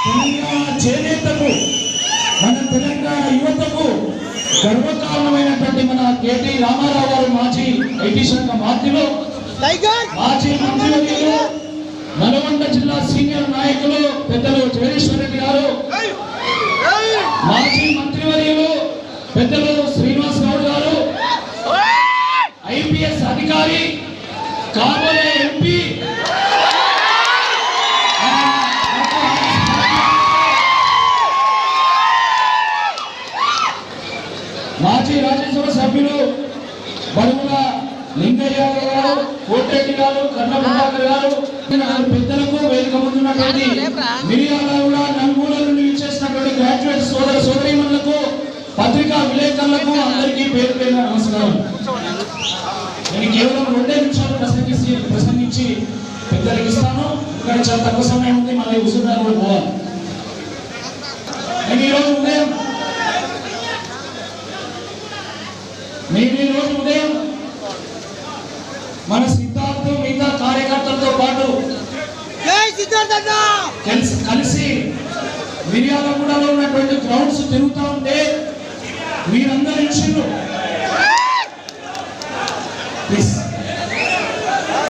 తెలంగాణ చేనేతకు మన తెలంగాణ యువతకు గర్వకారణమైనటువంటి మన కేటీ రామారావు గారు మాజీ ఐటీ శాఖ మంత్రిలో మాజీ మంత్రివర్యులు నల్గొండ జిల్లా సీనియర్ నాయకులు పెద్దలు జగదీశ్వర్ రెడ్డి గారు మాజీ మంత్రివర్యులు పెద్దలు శ్రీనివాస్ గౌడ్ గారు ఐపీఎస్ అధికారి కాబోయే ఎంపీ మాజీ రాజ్యసభ సభ్యులు బడుగుల లింగయ్య గారు కోటిరెడ్డి గారు కర్ణ ప్రభాకర్ గారు పెద్దలకు వేదిక ముందున్నటువంటి మిరియాల కూడా నలుమూల నుండి ఇచ్చేసినటువంటి గ్రాడ్యుయేట్ సోదర సోదరీమణులకు పత్రికా విలేకరులకు అందరికీ పేరు పేరు నమస్కారం. నేను కేవలం రెండే నిమిషాలు ప్రసంగించి ప్రసంగించి పెద్దలకు ఇస్తాను. ఇక్కడ చాలా తక్కువ సమయం ఉంది మళ్ళీ హుజూర్నగర్ కూడా పోవాలి. నేను ఈరోజు ఉదయం మేము ఈరోజు ఉదయం మన సిద్ధార్థం మిగతా కార్యకర్తలతో పాటు కలిసి కలిసి మిర్యాలగూడలో ఉన్నటువంటి గ్రౌండ్స్ తిరుగుతూ ఉంటే మీరందరూ ఇచ్చిండ్రు. ప్లీజ్